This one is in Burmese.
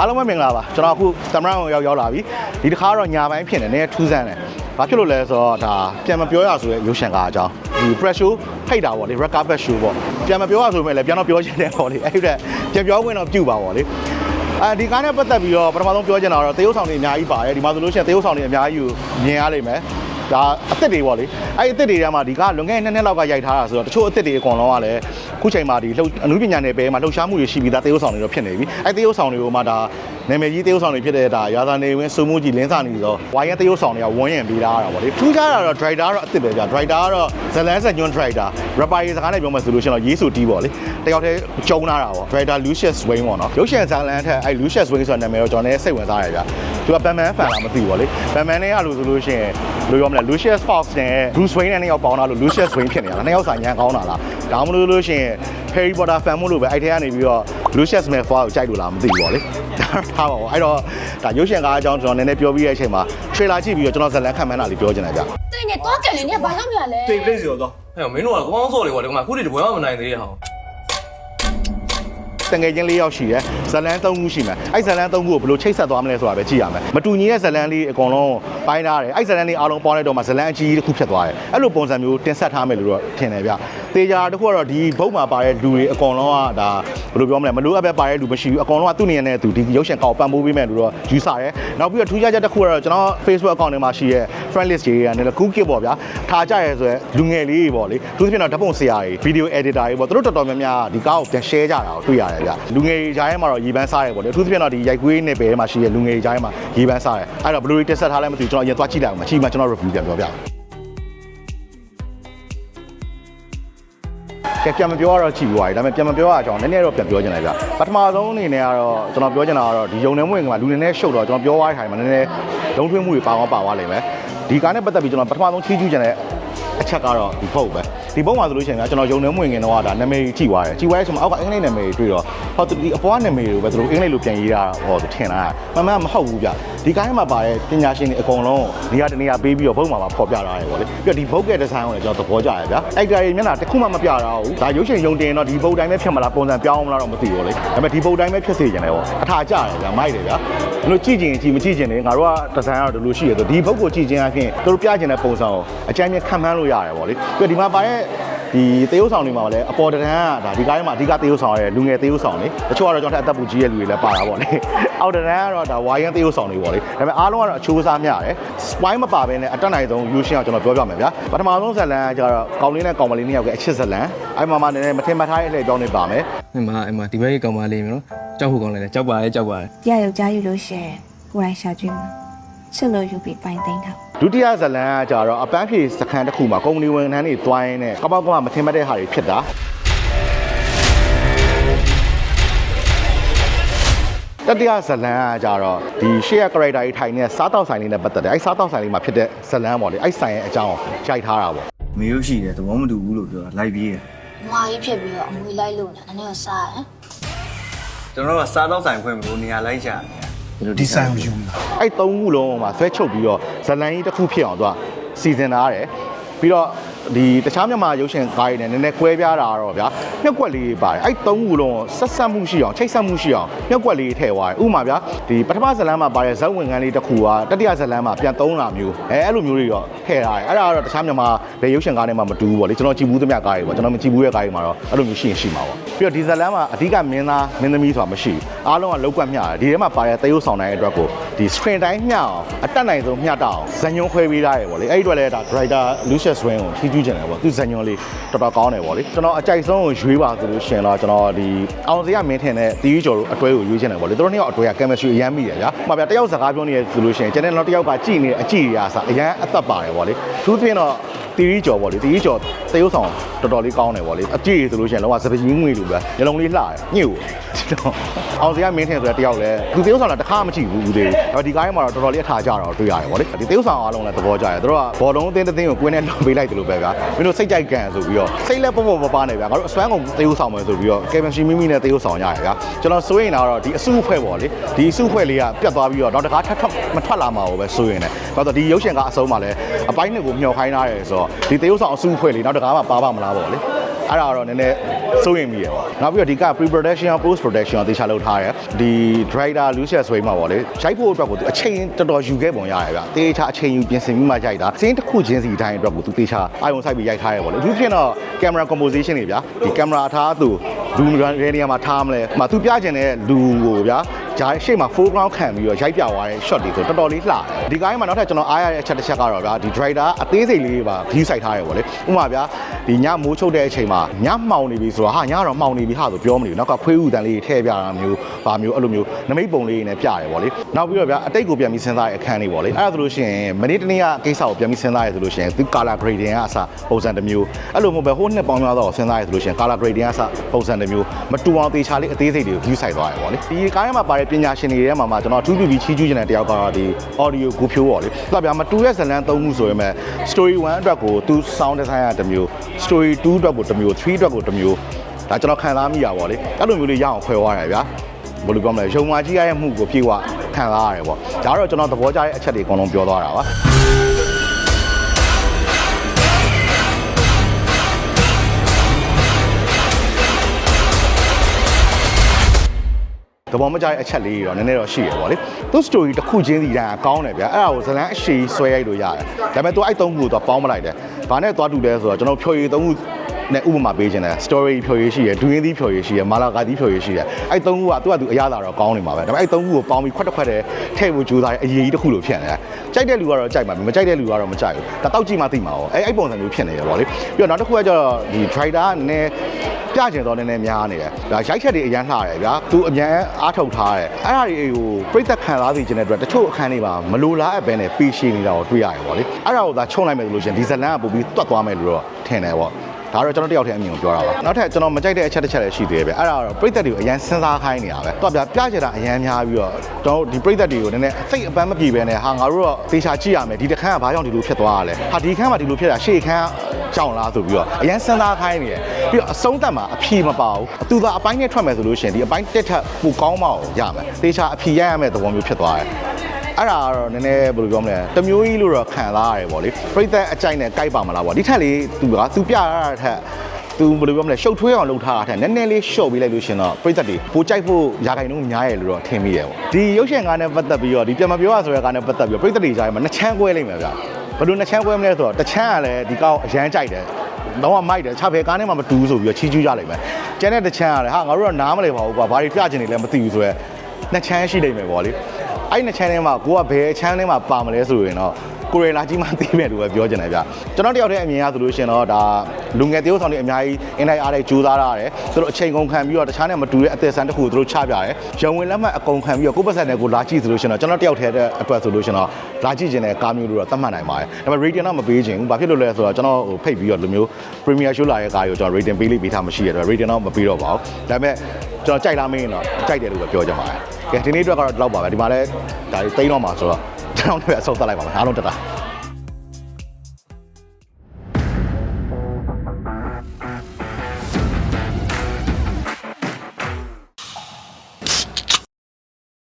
အားလုံးပဲမင်္ဂလာပါကျွန်တော်အခုသမရအောင်ရောက်ရောက်လာပြီဒီတစ်ခါတော့ညာပိုင်းဖြစ်နေနည်းထူးဆန်းတယ်ဘာဖြစ်လို့လဲဆိုတော့ဒါပြန်မပြောရဆိုရဲရုပ်ရှင်ကားအကြောင်းဒီ press show ဖိတ်တာပေါ့လေ red carpet show ပေါ့ပြန်မပြောရဆိုမဲ့လည်းပြန်တော့ပြောချင်တယ်ပေါ့လေအဲ့ဒါပြန်ပြောခွင့်တော့ပြုပါပေါ့လေအဲဒီကားနဲ့ပတ်သက်ပြီးတော့ပထမဆုံးပြောချင်တာတော့တရုတ်ဆောင်တွေအများကြီးပါတယ်ဒီမှာဆိုလို့ရှိရင်တရုတ်ဆောင်တွေအများကြီးကိုမြင်ရလိမ့်မယ် ဒါအစ်စ်တွေပေါ့လေအဲ့ဒီအစ်စ်တွေထဲမှာဒီကလွန်ခဲ့တဲ့နှစ်နှစ်လောက်ကရိုက်ထားတာဆိုတော့တချို့အစ်စ်တွေအကုန်လုံးကလည်းခုချိန်မှာဒီလှုပ်အနုပညာနယ်ပယ်မှာလှုပ်ရှားမှုတွေရှိပြီးသားတရုတ်ဆောင်တွေတော့ဖြစ်နေပြီအဲ့တရုတ်ဆောင်တွေကိုမှဒါနာမည်ကြီးတရုတ်ဆောင်တွေဖြစ်တဲ့ဒါရာဇာနေဝင်းစုံမှုကြီးလင်းစာနေဆိုတော့ဝိုင်းရတရုတ်ဆောင်တွေကဝန်းရင်ပြီးသားတာပေါ့လေထူးခြားတာတော့ driver တော့အစ်စ်ပဲဗျ driver ကတော့ဇလန်းဆက်ညွန်း driver rapper ရေးစကားနဲ့ပြောမှဆိုလို့ရှိရင်တော့ရေးဆိုတီးပေါ့လေတယောက်တည်းကျုံလာတာပေါ့ driver Lucius Wayne ပေါ့နော်ရုပ်ရှင်ဇာလန်ထက်အဲ့ Lucius Wayne ဆိုတဲ့နာမည်တော့ကျွန်တော်လည်းစိတ်ဝင်စားရတယ်ဗျသူက Batman fan လားမသိဘူးပေါ့လေ Batman နဲ့ကလို့ဆိုလို့ရှိရင်ဘယ်လိုပြောမလဲ Lucius Fox နဲ့ Bruce Wayne နဲ့နှစ်ယောက်ပေါင်းတာလို့ Lucius Wayne ဖြစ်နေတာနှစ်ယောက်စာညံကောင်းတာလားဒါမှမဟုတ်လို့ရှိရင် Harry Potter fan မို့လို့ပဲအဲ့ထဲကနေပြီးတော့ Lucius Malfoy ကိုကြိုက်လို့လားမသိဘူးပေါ့လေ ထားပါဘောအဲ့တော့ဒါရုပ်ရှင်ကားအကြောင်းကျွန်တော်နည်းနည်းပြောပြီးတဲ့အချိန်မှာ trailer ကြည့်ပြီးတော့ကျွန်တော်ဇလန်ခံမှန်းတာလေးပြောချင်တယ်ဗျ 对你多给了，你把上面嘞。 တိတ်ပြည့်စီတော့တော့ ဟဲ့မင်းတို့ကကောင်းစော်တွေကွာဒီကမှာအခုတည်းတပွဲမှမနိုင်သေးရဟောင်း တငယ်ချင်းလေးယောက်ရှိတယ်ဇလန်၃ခုရှိမယ်အဲ့ဇလန်၃ခုကိုဘယ်လိုချိတ်ဆက်သွားမလဲဆိုတာပဲကြည့်ရမယ်မတူညီတဲ့ဇလန်လေးအကုန်လုံးပိုင်းထားတယ်အဲ့ဇလန်လေးအားလုံးပေါင်းလိုက်တော့မှဇလန်အကြီးတစ်ခုဖြစ်သွားတယ်အဲ့လိုပုံစံမျိုးတင်ဆက်ထားမယ်လို့တော့ထင်တယ်ဗျတေချာတစ်ခုကတော့ဒီဘုတ်မှာပါတဲ့လူတွေအကုန်လုံးကဒါဘယ်လိုပြောမလဲမလိုအပ်ပဲပါတဲ့လူမရှိဘူးအကုန်လုံးကသူ့နေရာနဲ့သူဒီရုပ်ရှင်ကောက်ပံ့ပိုးပေးမယ်လို့တော့ယူဆတယ်နောက်ပြီးတော့ထူးခြားချက်တစ်ခုကတော့ကျွန်တော် Facebook account ထဲမှာရှိရဲ့ friend list တွေကနေလည်း cool kit ပေါ့ဗျာထားကြရဲဆိုရယ်လူငယ်လေးတွေပေါ့လေသူသဖြင့်တော့ဓာတ်ပုံဆရာတွေ video editor တွေပေါ့သူတို့တော်တော်များများဒီကားကိုပြန် share ကြတာကိုတွေ့ရတယ်ဗျလူငယ်တွေကြားထဲမှာတော့ရေပန်းစားရဲပေါ့လေအထူးသဖြင့်တော့ဒီရိုက်ကွေးနယ်ပယ်ထဲမှာရှိရဲ့လူငယ်တွေကြားထဲမှာရေပန်းစားရဲအဲ့တော့ဘလူးတွေတက်ဆက်ထားလဲမသိဘူးကျွန်တော်အရင်သွားကြည့်လိုက်အောင်မကြည့်မှကျွန်တော် review ပြန်ပြောပြမယ်ကဲပြန်မပြောရတော့ကြည့်ပြီးသွားပြီဒါပေမဲ့ပြန်မပြောရအောင်ကျွန်တော်နည်းနည်းတော့ပြန်ပြောချင်တယ်ဗျပထမဆုံးအနေနဲ့ကတော့ကျွန်တော်ပြောချင်တာကတော့ဒီယုံနေမှုငါလူနေနဲ့ရှုပ်တော့ကျွန်တော်ပြောသွားတဲ့ခါမှာနည်းနည်းလုံးထွေးမှုတွေပါသွားပါသွားလိမ့်မယ်ဒီကားနဲ့ပတ်သက်ပြီးကျွန်တော်ပထမဆုံးချီးကျူးချင်တဲ့အချက်ကတော့ဒီဘုတ်ပဲ ဒီဘုတ်မှာဆိုလို့ရှိရင်ကျွန်တော်ယုံနေမှုငင်တော့ဒါနာမည်ကြည့်သွားတယ်ကြည့်သွားတဲ့အချိန်မှာအောက်ကအင်္ဂလိပ်နာမည်တွေတွေ့တော့ဟောဒီအပေါ်ကနာမည်တွေကိုပဲသူတို့အင်္ဂလိပ်လိုပြန်ရေးတာဟောထင်တာမှန်မှန်မဟုတ်ဘူးဗျဒီကားထဲမှာပါတဲ့ပညာရှင်တွေအကုန်လုံးနေရာတနေရာပေးပြီးတော့ဘုတ်မှာပါဖော်ပြထားတယ်ပေါ့လေပြီးတော့ဒီဘုတ်ရဲ့ဒီဇိုင်းကိုလည်းကျွန်တော်သဘောကျတယ်ဗျအိုက်တာတွေမျက်နှာတစ်ခုမှမပြတာဘူးဒါရုပ်ရှင်ယုံတင်တော့ဒီဘုတ်တိုင်းပဲဖြစ်မလားပုံစံပြောင်းမလားတော့မသိဘူးလေဒါပေမဲ့ဒီဘုတ်တိုင်းပဲဖြစ်စေချင်တယ်ပေါ့အထာကျတယ်ဗျမိုက်တယ်ဗျဘလို့ကြည့်ကြည့်ရင်ကြည့်မကြည့်ကြည့်နေငါတို့ကဒီဇိုင်းကတော့ဒီလိုရှိရဆိုဒီဘုတ်ကိုကြည့်ခြင်းအပြင်သူတို့ပြချင်တဲ့ပုံစံကိုအကြမ်းမြင်ခံမှန်းလို့ရတယ်ပေါ့လေပြီးတော့ဒီမှာပါတဲ့ ဒီသေယုတ်ဆောင်တွေမှာလည်းအပေါ်တန်းကဒါဒီကားထဲမှာအဓိကသေယုတ်ဆောင်ရဲလူငယ်သေယုတ်ဆောင်လေတချို့ကတော့ကျွန်တော်ထက်အသက်ပူကြီးရဲ့လူတွေလည်းပါတာပေါ့လေအောက်တန်းကတော့ဒါဝိုင်းရန်သေယုတ်ဆောင်တွေပေါ့လေဒါပေမဲ့အားလုံးကတော့အချိုးအစားမျှတယ်စပိုင်းမပါဘဲနဲ့အတက်နိုင်ဆုံးယူရှင်းအောင်ကျွန်တော်ပြောပြမယ်ဗျာပထမဆုံးဇက်လန်ကကျတော့ကောင်းလေးနဲ့ကောင်မလေးနှစ်ယောက်ကအချစ်ဇက်လန်အဲ့မှာမှနည်းနည်းမထင်မှတ်ထားတဲ့အလှည့်ပြောင်းနေပါမယ်ဟင်မအမဒီဘက်ကောင်မလေးမျိုးနော်ကြောက်ဖို့ကောင်းတယ်ကြောက်ပါလေကြောက်ပါလေတရားယောက်ျားယူလို့ရှရင်ကိုယ်တိုင်ရှာကြည့်မှာချစ်လို့ယူပြီးပိုင်သိမ်းထား ဒုတိယဇလန်ကကြတော့အပန်းဖြေစခန်းတစ်ခုမှာကုမ္ပဏီဝန်ထမ်းတွေတွိုင်းနဲ့ကပောက်ကမမထင်မှတ်တဲ့ဟာတွေဖြစ်တာတတိယဇလန်ကကြတော့ဒီရှေ့ရ character ကြီးထိုင်နေတဲ့စားတောက်ဆိုင်လေးနဲ့ပတ်သက်တယ်အဲ့စားတောက်ဆိုင်လေးမှာဖြစ်တဲ့ဇလန်ပေါ့လေအဲ့ဆိုင်ရဲ့အကြောင်းကိုရိုက်ထားတာပေါ့မေရုပ်ရှိတယ်သဘောမတူဘူးလို့ပြောတာလိုက်ပြေးတယ်ဝါကြီးဖြစ်ပြီးတော့အမွေလိုက်လို့နဲ့နည်းနည်းစားရယ်ကျွန်တော်တို့ကစားတော့ဆိုင်ခွင့်မလို့နေရာလိုက်ချတယ် ဒီဆိုင်ကိုယူလာအဲ့သုံးခုလုံးမှာဆွဲချုပ်ပြီးတော့ဇလန်ကြီးတစ်ခုဖြစ်အောင်သူကစီစဉ်ထားတယ်ပြီးတော့ ဒီတခြားမြန်မာရုပ်ရှင်ကားတွေနဲ့နည်းနည်းကွဲပြားတာတော့ဗျာမြက်ကွက်လေးတွေပါတယ်အဲ့သုံးခုလုံးကိုဆက်ဆက်မှုရှိအောင်ချိတ်ဆက်မှုရှိအောင်မြက်ကွက်လေးတွေထည့်သွားတယ်ဥပမာဗျာဒီပထမဇလန်မှာပါတဲ့ဇက်ဝင်ခန်းလေးတစ်ခုကတတိယဇလန်မှာပြန်သုံးလာမျိုးအဲအဲ့လိုမျိုးတွေတော့ထည့်ထားတယ်အဲ့ဒါကတော့တခြားမြန်မာဘယ်ရုပ်ရှင်ကားတွေမှာမတူဘူးပေါ့လေကျွန်တော်ကြည့်ဘူးသမျှကားတွေပေါ့ကျွန်တော်မကြည့်ဘူးရဲ့ကားတွေမှာတော့အဲ့လိုမျိုးရှိရင်ရှိမှာပေါ့ပြီးတော့ဒီဇလန်မှာအဓိကမင်းသားမင်းသမီးဆိုတာမရှိဘူးအားလုံးကလောက်ကွက်မျှတယ်ဒီထဲမှာပါတဲ့သရုပ်ဆောင်တိုင်းအတွက်ကိုဒီ screen တိုင်းမျှအောင်အတက်နိုင်ဆုံးမျှတအောင်ဇညွန်ခွဲပေးထားရပေါ့လေအဲ့ဒီအတွက်လည်းဒါ director Lucius Wayne ကိုချီးကျူးချင်တယ်ပေါ့သူဇညွန်လေးတော်တော်ကောင်းတယ်ပေါ့လေကျွန်တော်အကြိုက်ဆုံးကိုရွေးပါဆိုလို့ရှင်တော့ကျွန်တော်ဒီအောင်စရမင်းထင်တဲ့တီးကျော်တို့အတွဲကိုရွေးချင်တယ်ပေါ့လေသူတို့နှစ်ယောက်အတွဲက chemistry အရမ်းမိတယ်ဗျာဟိုမှာဗျာတယောက်စကားပြောနေရဆိုလို့ရှင်ကျန်တဲ့နောက်တစ်ယောက်ကကြည်နေတဲ့အကြည့်ရအစားအရန်အသက်ပါတယ်ပေါ့လေသူသဖြင့်တော့တီရီကျော်ပေါ့လေတီရီကျော်သရုပ်ဆောင်တော်တော်လေးကောင်းတယ်ပေါ့လေအကြည့်ဆိုလို့ရှိရင်လောကစပင်းငွေလိုပဲညလုံးလေးလှတယ်ညှိ့ကိုအောင်စရမင်းထင်ဆိုတဲ့တယောက်လည်းသူသရုပ်ဆောင်တာတစ်ခါမှမကြည့်ဘူးဦးသေးဘူးဒါဒီကားထဲမှာတော့တော်တော်လေးအထာကြတော့တွေ့ရတယ်ပေါ့လေဒီသရုပ်ဆောင်အားလုံးလည်းသဘောကျတယ်သူတို့ကဘောလုံးအသင်းတစ်သင်းကိုကွင်းနဲ့လုံပေးလိုက်တယ်လို့ပဲဗျာမင်းတို့စိတ်ကြိုက်ကန်ဆိုပြီးတော့စိတ်လက်ပေါ့ပေါ့ပပနေဗျာငါတို့အစွမ်းကုန်သရုပ်ဆောင်မယ်ဆိုပြီးတော့ကယ်ဗင်ရှီမိမိနဲ့သရုပ်ဆောင်ရတယ်ဗျာကျွန်တော်စိုးရင်တော့ဒီအစုအဖွဲ့ပေါ့လေဒီအစုအဖွဲ့လေးကပြတ်သွားပြီးတော့နောက်တစ်ခါထပ်ထပ်မထွက်လာမှာကိုပဲစိုးရင်တယ်ဘာလို့ဒီရုပ်ရှင်ကအဆုံးမှာလဲအပိုင်းနှစ်ကိုမျှော်ခိုင်းထားတယ်ဆိုတော့ဒီသရုပ်ဆောင်အစုအဖွဲ့လေးနောက်တစ်ခါမှပါပါမလားပေါ့လေ အဲ့ဒါကတော့နည်းနည်းစိုးရိမ်မိရပေါ့နောက်ပြီးတော့ဒီက pre production post production ကိုတေချာလုပ်ထားတယ်ဒီ driver Lucius ဆွေးမှာပေါ့လေရိုက်ဖို့အတွက်ကိုသူအချိန်တော်တော်ယူခဲ့ပုံရတယ်ဗျတေချာအချိန်ယူပြင်ဆင်ပြီးမှရိုက်တာစင်းတစ်ခုချင်းစီတိုင်းအတွက်ကိုသူတေချာအာရုံစိုက်ပြီးရိုက်ထားရပေါ့လေအခုဖြစ်တော့ camera composition တွေဗျာဒီ camera ထားသူလူရဲနေရာမှာထားမလဲမသူပြကျင်တဲ့လူကိုဗျာဂျားရှေ့မှာ foreground ခံပြီးတော့ရိုက်ပြသွားတဲ့ shot တွေဆိုတော်တော်လေးလှတယ်ဒီကိုင်းမှာနောက်ထပ်ကျွန်တော်အားရတဲ့အချက်တစ်ချက်ကတော့ဗျာဒီ driver အသေးစိတ်လေးပါ view စိုက်ထားရပေါ့လေဥပမာဗျာဒီညမိုးချုပ်တဲ့အချိန်မှာညမှောင်နေပြီဆိုတော့ဟာညတော့မှောင်နေပြီဟာဆိုပြောမနေဘူးနောက်ကခွေးဥတန်လေးထည့်ပြတာမျိုးပါမျိုးအဲ့လိုမျိုးနမိတ်ပုံလေးတွေနဲ့ပြရတယ်ပေါ့လေနောက်ပြီးတော့ဗျာအတိတ်ကိုပြန်ပြီးစဉ်းစားရအခန်းလေးပေါ့လေအဲ့ဒါဆိုလို့ရှိရင်မနေ့တနေ့ကကိစ္စကိုပြန်ပြီးစဉ်းစားရဆိုလို့ရှိရင်သူ color grading ကအစပုံစံတစ်မျိုးအဲ့လိုမဟုတ်ပဲဟိုနှစ်ပေါင်းများတော့စဉ်းစားရဆိုလို့ရှိရင် color grading ကအစပုံစံတစ်မျိုးမတူအောင်တေချာလေးအသေးစိတ်တွေကို view စိုက်သွားရပေါ့လေဒီကားထဲမှာပါတဲ့ပညာရှင်တွေထဲမှာမှကျွန်တော်အထူးပြုပြီးချီးကျူးချင်တဲ့တယောက်ကတော့ဒီ audio ကိုဖြိုးပေါ့လေသူကဗျာမတူတဲ့ဇာတ်လမ်းသုံးခုဆိုရင်မဲ့ story 1အတွက်ကိုသူ sound design ကတစ်မျိုး story 2အတွက်ကိုတစ်မျိုး3အတွက်ကိုတစ်မျိုးဒါကျွန်တော်ခံစားမိရပါလေအဲ့လိုမျိုးလေးရအောင်ခွဲသွားရတယ်ဗျာဘယ်လိုပြောမလဲရုံမာကြီးရရဲ့မှုကိုပြေဝခံစားရတယ်ပေါ့ဒါတော့ကျွန်တော်သဘောကျတဲ့အချက်တွေအကုန်လုံးပြောသွားတာပါသဘောမကျတဲ့အချက်လေးတွေတော့နည်းနည်းတော့ရှိရပေါ့လေသူ story တစ်ခုချင်းစီတိုင်းကကောင်းတယ်ဗျာအဲ့ဒါကိုဇလန်းအရှိဆွဲရိုက်လို့ရတယ်ဒါပေမဲ့သူအဲ့သုံးခုကိုတော့ပေါင်းမလိုက်တယ် ဘာနဲ့သွားတူလဲဆိုတော့ကျွန်တော်ဖြော်ရည်သုံးခု နဲ့ဥပမာပေးခြင်းတယ် story ဖြော်ရည်ရှိရယ်ဒွင်းသီးဖြော်ရည်ရှိရယ်မာလာဂါသီးဖြော်ရည်ရှိရယ်အဲ့သုံးခုကသူကသူအရသာတော့ကောင်းနေမှာပဲဒါပေမဲ့အဲ့သုံးခုကိုပေါင်းပြီးခွက်တစ်ခွက်တည်းထည့်ဖို့ကြိုးစားရအရေးကြီးတစ်ခုလို့ဖြစ်နေတယ်ကြိုက်တဲ့လူကတော့ကြိုက်မှာမကြိုက်တဲ့လူကတော့မကြိုက်ဘူးဒါတောက်ကြည့်မှသိမှာပေါ့အဲ့အဲ့ပုံစံမျိုးဖြစ်နေရပေါ့လေပြီးတော့နောက်တစ်ခုကကျတော့ဒီ driver ကနည်းနည်းပြကျင်တော့နည်းနည်းများနေတယ်။ဒါရိုက်ချက်တွေအရန်လှတယ်ဗျာ။ तू အမြန်အားထုတ်ထားတယ်။အဲ့ဒါတွေကိုပြိသက်ခံစားသိချင်တဲ့အတွက်တချို့အခန်းတွေမှာမလိုလားအပ်ပဲနဲ့ပေးရှိနေတာကိုတွေ့ရတယ်ပေါ့လေ။အဲ့ဒါကိုသာချုံလိုက်မယ်ဆိုလို့ရှိရင်ဒီဇလန်ကပို့ပြီးတွတ်သွားမယ်လို့တော့ထင်တယ်ပေါ့။ ဒါတော့ကျွန်တော်တယောက်တည်းအမြင်ကိုပြောတာပါနောက်ထပ်ကျွန်တော်မကြိုက်တဲ့အချက်တစ်ချက်လည်းရှိသေးတယ်ဗျအဲ့ဒါကတော့ပြိသက်တွေကိုအရန်စဉ်းစားခိုင်းနေတာပဲတော့ဗျပြကြတာအရန်များပြီးတော့ကျွန်တော်တို့ဒီပြိသက်တွေကိုနည်းနည်းစိတ်အပန်းမပြေပဲနဲ့ဟာငါတို့တော့သေချာကြည့်ရမယ်ဒီတစ်ခန်းကဘာကြောင့်ဒီလိုဖြစ်သွားရလဲဟာဒီခန်းမှာဒီလိုဖြစ်တာရှေ့ခန်းကြောင်လားဆိုပြီးတော့အရန်စဉ်းစားခိုင်းနေတယ်ပြီးတော့အဆုံးသတ်မှာအဖြေမပါဘူးသူသာအပိုင်းနဲ့ထွက်မယ်ဆိုလို့ရှိရင်ဒီအပိုင်းတက်ထက်ပိုကောင်းမအောင်ရမယ်သေချာအဖြေရရမယ်သဘောမျိုးဖြစ်သွားတယ် အဲ့ဒါကတော့နည်းနည်းဘယ်လိုပြောမလဲတမျိုးကြီးလို့တော့ခံစားရတယ်ဗောလေပြိသက်အကြိုက်နဲ့ကြိုက်ပါမလားဗောဒီထက်လေးသူကသူပြရတာထက်သူဘယ်လိုပြောမလဲရှုပ်ထွေးအောင်လုပ်ထားတာထက်နည်းနည်းလေးရှုပ်ပေးလိုက်လို့ရှင်တော့ပြိသက်တွေပိုကြိုက်ဖို့ယာခိုင်နှုန်းများရလို့တော့ထင်မိတယ်ဗောဒီရုပ်ရှင်ကားနဲ့ပတ်သက်ပြီးတော့ဒီပြန်မပြောရဆိုတဲ့ကားနဲ့ပတ်သက်ပြီးတော့ပြိသက်တွေကြားထဲမှာနှစ်ချမ်းကွဲလိမ့်မယ်ဗျာဘယ်လိုနှစ်ချမ်းကွဲမလဲဆိုတော့တစ်ချမ်းကလည်းဒီကောက်အရန်ကြိုက်တယ်တော့မိုက်တယ်ခြာဖယ်ကားနဲ့မှမတူဘူးဆိုပြီးတော့ချီးကျူးကြလိုက်မယ်ကျန်တဲ့တစ်ချမ်းကလည်းဟာငါတို့ကနားမလဲပါဘူးကွာဘာတွေပြချင်နေလဲမသိဘူးဆိုတော့နှစ်ချမ်းရှိလိမ့်မယ်ဗောလေ အဲ့နှစ်ချမ်းထဲမှာကိုကဘယ်ချမ်းထဲမှာပါမလဲဆိုရင်တော့ကိုရီလာကြီးမှသိမယ်လို့ပဲပြောချင်တယ်ဗျကျွန်တော်တယောက်တည်းအမြင်ရဆိုလို့ရှိရင်တော့ဒါလူငယ်တယောက်ဆောင်တွေအများကြီးအင်တိုင်းအားတွေကြိုးစားရတယ်သူတို့အချိန်ကုန်ခံပြီးတော့တခြားနဲ့မတူတဲ့အသက်ဆန်းတစ်ခုကိုသူတို့ချပြတယ်ရုံဝင်လက်မှတ်အကုန်ခံပြီးတော့ကိုယ့်ပတ်စံနဲ့ကိုလာကြည့်ဆိုလို့ရှိရင်တော့ကျွန်တော်တယောက်တည်းတဲ့အတွက်ဆိုလို့ရှိရင်တော့လာကြည့်ခြင်းနဲ့ကားမျိုးလို့တော့သတ်မှတ်နိုင်ပါတယ်ဒါပေမဲ့ rating တော့မပေးချင်ဘူးဘာဖြစ်လို့လဲဆိုတော့ကျွန်တော်ဟိုဖိတ်ပြီးတော့လူမျိုး premier show လာတဲ့ကားကိုကျွန်တော် rating ပေးလိပေးထားမရှိရတဲ့အတွက် rating တော့မပေးတော့ပါဘူးဒါပေမဲ့ကျွန်တော်ကြိုက်လားမင်းတော့ကြိုက်တယ်လို့ပဲပြောချင်ပါတယ် ကဲဒီနေ့အတွက်ကတော့ဒီလောက်ပါပဲဒီမှာလဲဒါတိန်းတော့မှာဆိုတော့ကျွန်တော်လည်းအဆုံးသတ်လိုက်ပါမယ်အားလုံးတက်တာ